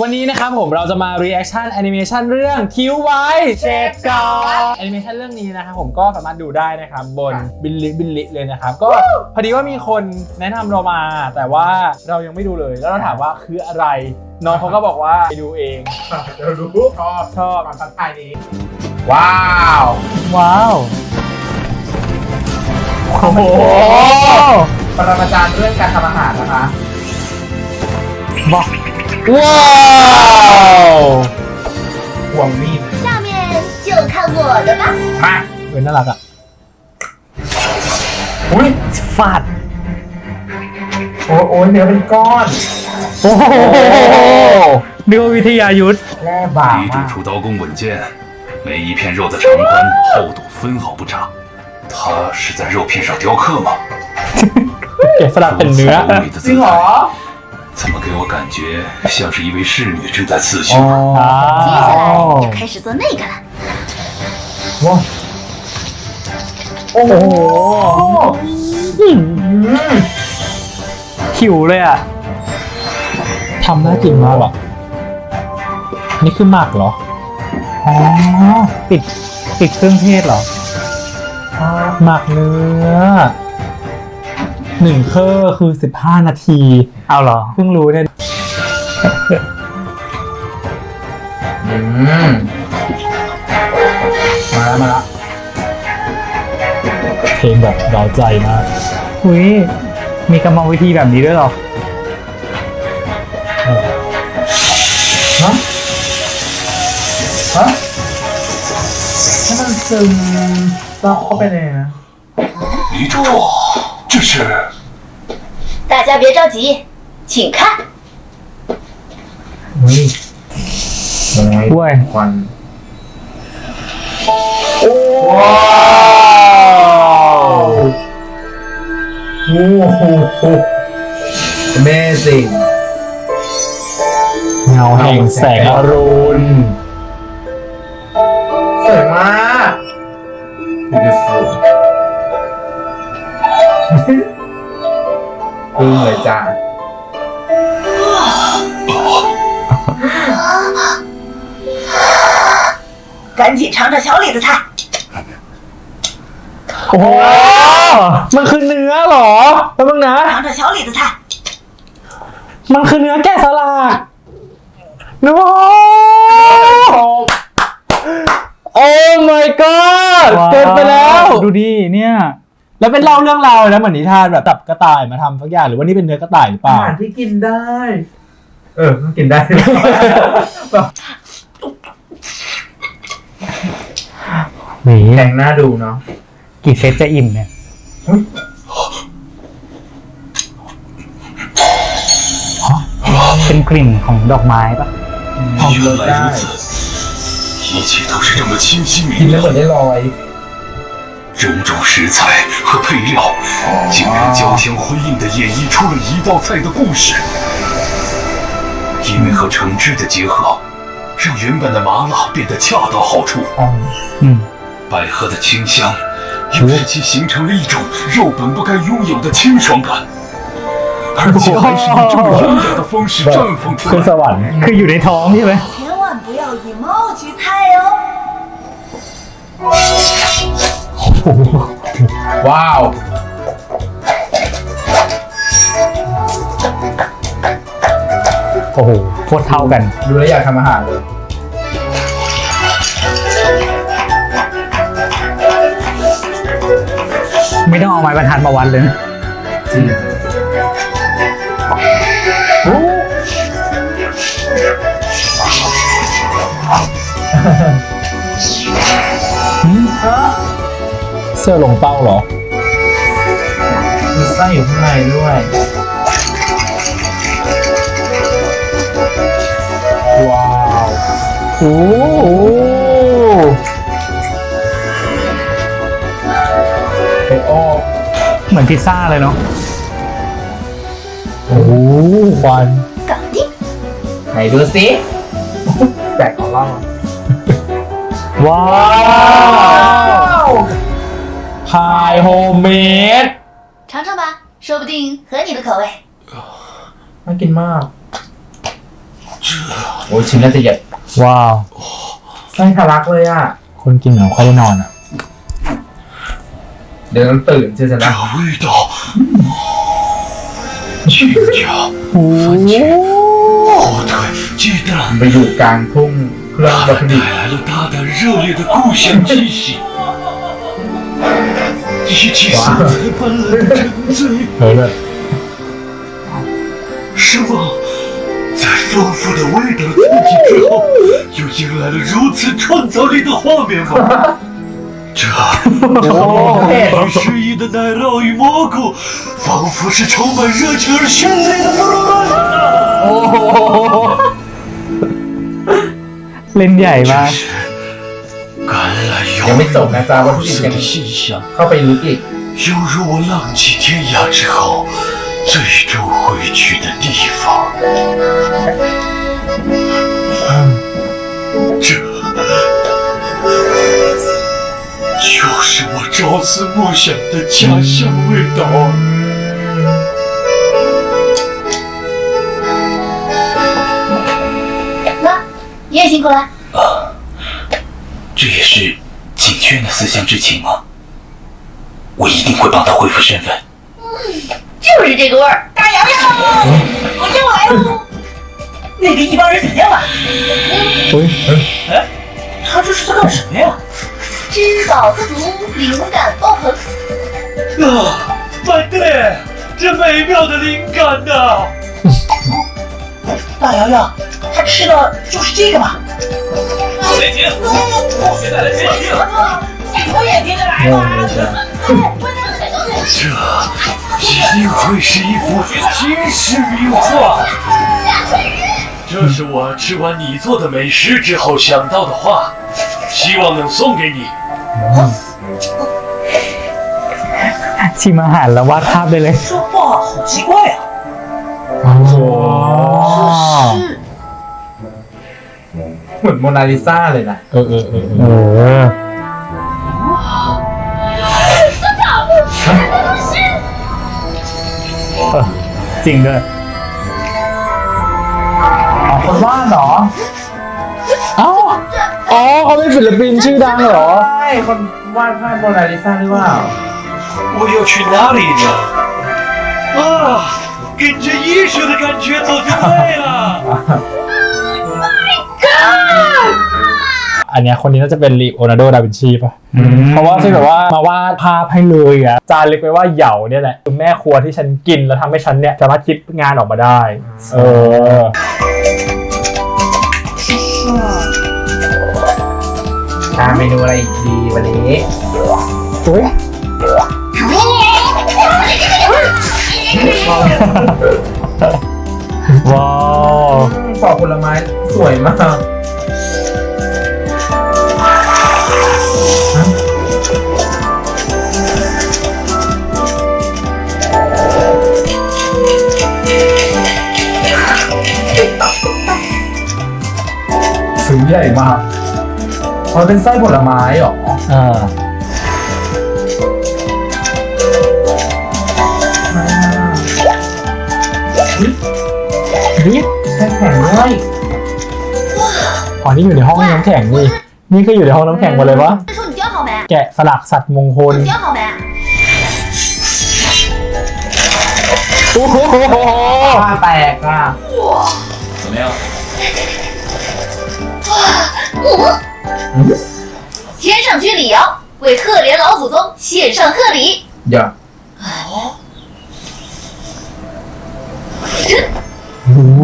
วันนี้นะครับผมเราจะมา reaction animation เรื่องคิ้วไว้เชฟกอแอนิเมชันเรื่องนี้นะครับผมก็สามารถดูได้นะครับบนบิลลิบิลลิเลยนะครับก็พอดีว่ามีคนแนะนำเรามา แต่ว่าเรายังไม่ดูเลย แล้วเราถามว่าคืออะไร น้องเขาก็บอกว่าไปดูเอง เดี๋ยวรู้ชอบชอบก่อนทักทายนี้ ว้าว ว้าวโอ้โหปรมาจารย์เรื่องการทำอาหารนะคะว้าว ว้าว ห่วงมีด 下面就看我的吧。 มา เว้นน่ารักอ่ะ อุ้ย ฟาด โอ้โอ้ยเนื้อเป็นก้อน โอ้โหนึกว่าวิทยายุทธ แร่บาง 一 มา 度 ก 出刀工稳健，每一片肉的长宽厚度分毫不差。他是在肉片上雕刻吗？ เก็บสลักเป็น 如此 เนื้อ 优美的 จริง 姿 เหรอ 态， 怎么给我感觉像是一位侍女正在刺绣？ อ๋อ 接下来要开始做那个了。 ว้าวโอ้โห อืม อืม หิวเลยอ่ะทำน่ากินมากอ่ะอันนี่คือหมักเหรอ อ๋อ ปิด ปิดเครื่องเทศเหรอ หมักเนื้อ หนึ่งเคอร์คือสิบห้านาที เอาเหรอ เพิ่งรู้เนี่ย อืมมาแล้วมาแล้วเพลงแบบเร้าใจมาก อุ้ย มีกรรมวิธีแบบนี้ด้วยเหรอ ฮะฮะให้มันซึมซับเข้าไปเลยนะ女主，这是大家别着急，请看。 อุ้ยโอ้ย เว้ย ควันโอ้ว้าวโอ้โห Amazing เงาแห่งแสงอรุณ อึ้งเลยจ้า 赶紧尝尝小李的菜。 โอ้โหมันคือเนื้อเหรอแป๊บนึงนะ 尝尝小李的菜。 มันคือเนื้อแกะสลักโน้ โอ้ my god เกินไปแล้ว ดูดิเนี่ย แล้วเป็นเล่าเรื่องราวเลยนะเหมือนนิทานแบบจับกระต่ายมาทำสักอย่างหรือว่านี่เป็นเนื้อกระต่ายหรือเป อา ล่า หารที่กินได้ เออมันกินได้ หนี แข็งน่าดูเนาะ กี่เซตจะอิ่มเนี่ย อุ๊ย เป็นกลิ่นของดอกไม้ปะ หอมรส 原 ได้ 来如此，一切都是这么清晰 กิน 明 แล้วเหมือน 了。 ได้ลอย 种种食材和配料，竟然交相辉映的演绎出了一道菜的故事。因为和橙汁的结合，让原本的麻辣变得恰到好处。嗯，百合的清香又使其形成了一种肉本不该拥有的清爽感。而且还是以这么优雅的方式绽放出来。可以人尝一闻。千万不要隐瞒。 ว้าวโอ้โหโคตรเท่ากัน ดูแล้วอยากทำอาหารเลยไม่ต้องเอาไม้บรรทัดมาวัดเลยนะจริงโอ้ เสื้อลงเป้าเหรอ มีไส้อยู่ข้างในด้วยว้าวโอ้โหเบโอ้เหมือนพิซซ่าเลยเนาะโอ้โหควัน搞定。ไหนดูสิแสกของเราว้าว พายโฮมเมด 尝尝吧，说不定合你的口味。 น่ากินมาก โอ้ยชิ้นน่าจะใหญ่ ว้าว ไส้ทะลักเลยอ่ะ คนกินเหมือนเขาได้นอนอ่ะ เดี๋ยวต้องตื่นเชื่อฉัน 这 นะ 味道，亲家， โอ้โห 火腿、鸡蛋， ไปอยู่กลางทุ่งเครื่อง 他 วัตถุ 们 ดิบ 带来了大胆热烈的故乡气息。 一起色彩斑斓的沉醉， เออเลย 是吗？在丰富的味道刺激之后，又迎来了如此创造力的画面吗？这一诗意的奶酪与蘑菇，仿佛是充满热情而绚丽的布鲁曼呐！ เล่นใหญ่มาก 这是橄榄油 ยังไม่จบนะจ๊ะวัตถุ 肉 ดิบ 色 ยัง 的馨香， เข้าไปลึกอีก 犹如我浪迹天涯之后最终回去的地方。这，就是我朝思暮想的家乡味道。那你也辛苦了。 这也是景轩的思乡之情吗？我一定会帮他恢复身份。嗯就是这个味儿。大洋洋，我又来了。那个一帮人怎么样了？อุ้ย他这是在干什么呀？知饱喝足，灵感爆棚。啊，班队，这美妙的灵感呐、大洋洋，他吃的就是这个吧？雷霆，我现在来接应。我也听着来嗯了。这一定会是一幅惊世名画。这是我吃完你做的美食之后想到的画，希望能送给你。 ชิมอาหารแล้ววาดภาพได้เลย 这画好奇怪啊！ อ๋อ เหมือนโมนาลิซาเลยนะ เออเออเออเออเออจริงด้วย อ๋อคนวาดเหรอ เอ้าอ๋อเขาเป็นศิลปินชื่อดังเหรอ ใช่คนวาดภาพโมนาลิซาหรือเปล่า 我要去哪里呢？啊，跟着艺术的感觉走就对了。 อันเนี้ยคนนี้น่าจะเป็นลีโอนาร์โด ดาวินชีป่ะ เพราะว่าที่แบบว่ามาวาดภาพให้เลยอะจารึกไว้ว่าเหยาเนี่ยแหละคือแม่ครัวที่ฉันกินแล้วทำให้ฉันเนี่ยสามารถคิดงานออกมาได้ เออทานเมนูอะไรอีกดีวันนี้อุ้ยว้าวปอกผลไม้สวยมาก ใหญ่มากมันเป็นไส้ผลไม้เหรอ อ่า นี่ แช่แข็งด้วย อ๋อนี่อยู่ในห้องน้ำแข็งนี่ นี่คืออยู่ในห้องน้ำแข็งหมดเลยวะ 这时候你教好没？ แกะสลักสัตว์มงคล 你教好没？ โอ้โห ผ้าแตกอ่ะ 怎么样？ 天上君李瑶为赫连老祖宗献上贺礼。 เดี๋ยว โอ้โห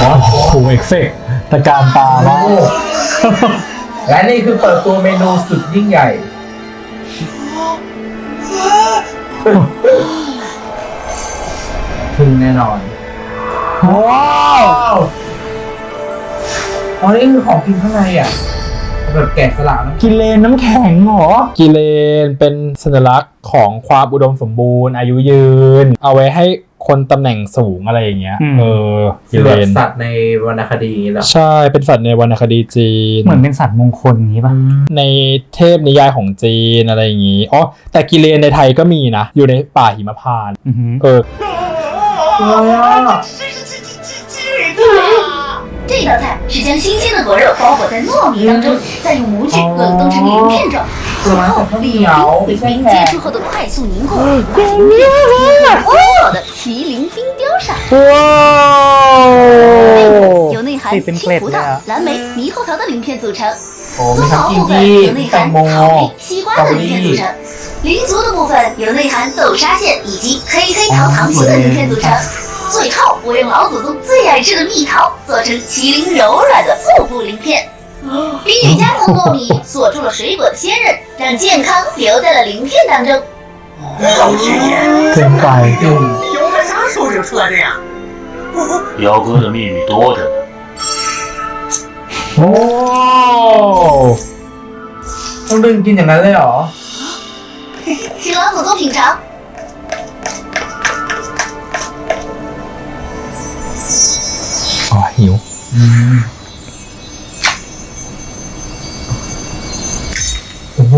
ว้าวโอ้โหเอกเฟกต์ตะการตามาก และนี่คือเปิดตัวเมนูสุดยิ่งใหญ่ พึ่งแน่นอน ว้าวอ๋อนี่คือของกินข้างในอะแบบแกะสลักนะกิเลนน้ำแข็งเหรอ กิเลนเป็นสัญลักษณ์ของความอุดมสมบูรณ์อายุยืน เอาไว้ให้คนตำแหน่งสูงอะไรอย่างเงี้ยเออ กิคือเลแบบน สัตว์ในวรรณคดีอย่างนี้เหรอใช่ เป็นสัตว์ในวรรณคดีจีน เหมือนเป็นสัตว์มงคลอย่างนี้ป่ะ ในเทพนิยายของจีนอะไรอย่างงี้ อ๋อ แต่กิเลนในไทยก็มีนะ อยู่ในป่าหิมพานต์อือหือเออ啊เลยอะ 这道菜是将新鲜的果肉包裹在糯米当中，再用模具冷冻成鳞片状，最后利用冰壶冰接触后的快速凝固，化成一片完的麒麟冰雕上。哇！有内含青葡萄、蓝莓、猕猴桃的鳞片组成。做毛部分有内含草莓、西瓜的鳞片组成，灵足的部分有内含豆沙馅以及黑黑桃糖心的鳞片组成。最后，我用老祖宗最爱吃的蜜桃做成麒麟柔软的腹部鳞片。冰雨加糖糯米锁住了水果的鲜韧，让健康留在了鳞片当中。老天爷，真感动！我们啥时候就出来的呀？彪哥的秘密多着呢。哦，我说你今天来了呀？请老祖宗品尝。 หิวโอ้โห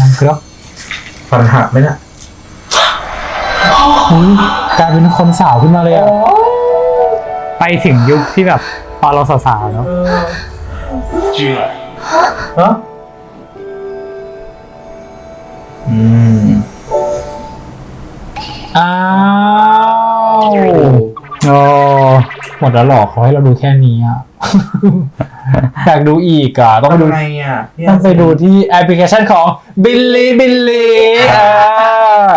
น้ำเกลือฟันหักไหมน่ะอุ๊ยกลายเป็นคนสาวขึ้นมาเลยอะไปถึงยุคที่แบบตอนเราสาวๆเนาะเออ君儿，ฮะอืมอ้าว โอ้ หมดแล้วหรอเขาให้เราดูแค่นี้อะ อยากดูอีกอะต้องไปดู ทำไงอะพี่ต้องไปดูที่แอปพลิเคชันของบิลลี่บิลลี่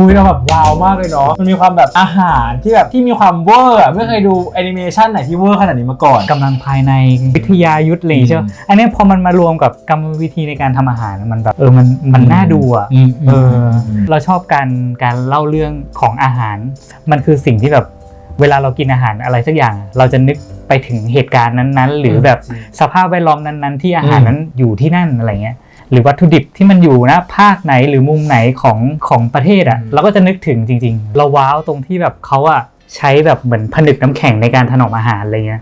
คุยเราแบบว้าวมากเลยเนาะ มันมีความแบบอาหารที่แบบที่มีความเวอร์อะไม่เคยดูแอนิเมชันไหนที่เวอร์ขนาดนี้มาก่อน กำลังภายในวิทยายุทธ์เลยใช่ไหมอันนี้พอมันมารวมกับกรรมวิธีในการทำอาหารมันแบบเออมันมันน่าดูอะ เออเราชอบการการเล่าเรื่องของอาหาร มันคือสิ่งที่แบบ เวลาเรากินอาหารอะไรสักอย่าง เราจะนึกไปถึงเหตุการณ์นั้นๆ หรือแบบสภาพแวดล้อมนั้นๆ ที่อาหารนั้นอยู่ที่นั่นอะไรเงี้ยหรือวัตถุดิบที่มันอยู่นะภาคไหนหรือมุมไหนของของประเทศอะเราก็จะนึกถึงจริง ๆ เราว้าวตรงที่แบบเขาอะใช้แบบเหมือนผนึกน้ำแข็งในการถนอมอาหารอะไรเงี้ย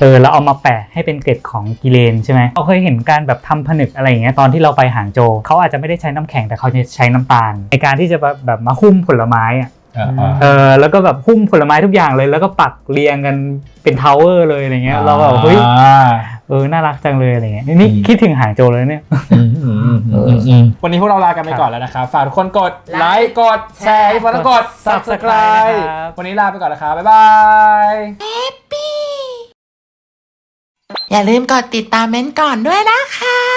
เออแล้วเอามาแปะให้เป็นเกล็ดของกิเลนใช่ไหมเราเคยเห็นการแบบทำผนึกอะไรอย่างเงี้ยตอนที่เราไปหางโจวเขาอาจจะไม่ได้ใช้น้ำแข็งแต่เขาจะใช้น้ำตาล ในการที่จะแบบแบบมาหุ้มผลไม้อะ เออแล้วก็แบบหุ้มผลไม้ทุกอย่างเลย แล้วก็ปักเรียงกันเป็นทาวเวอร์เลยอะไรเงี้ย เราแบบเฮ้ยเออน่ารักจังเลยอะไรเงี้ยนี่นี่คิดถึงหางโจวเลยเนี่ยวันนี้พวกเราลากันไปก่อนแล้วนะครับฝากทุกคนกดไลค์กดแชร์ที่ฝากกด subscribe นะครับวันนี้ลาไปก่อนนะครับบ๊ายบายอย่าลืมกดติดตามเม้นท์ก่อนด้วยนะคะ